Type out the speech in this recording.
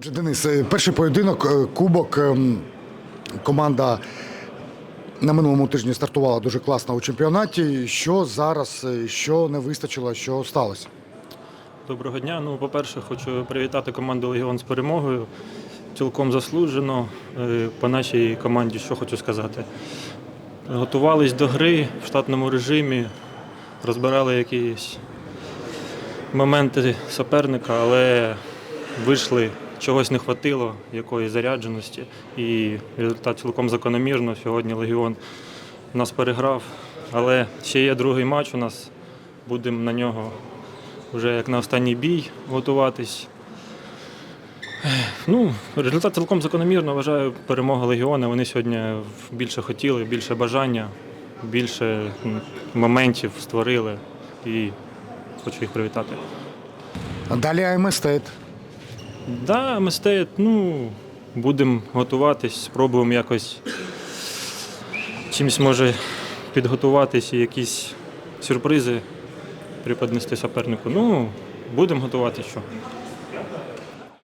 Отже, Денис, е, перший поєдинок, е, кубок. ем, Команда на минулому тижні стартувала дуже класно у чемпіонаті. Що зараз, е, що не вистачило, що сталося? Доброго дня. Ну, по-перше, хочу привітати команду Легіон з перемогою. Цілком заслужено. По нашій команді, що хочу сказати. Готувались до гри в штатному режимі, розбирали якісь моменти суперника, але вийшли, чогось не хватило, якоїсь зарядженості. І результат цілком закономірно. Сьогодні Легіон нас переграв. Але ще є другий матч у нас. Будемо на нього вже як на останній бій готуватись. Ну, результат цілком закономірно. Вважаю, перемога Легіона. Вони сьогодні більше хотіли, більше бажання, більше моментів створили і хочу їх привітати. Далі АМ Стейт. Да, мистець, ну, будемо готуватись, спробуємо якось чимось може підготуватись і якісь сюрпризи преподнести супернику. Ну, будемо готувати що.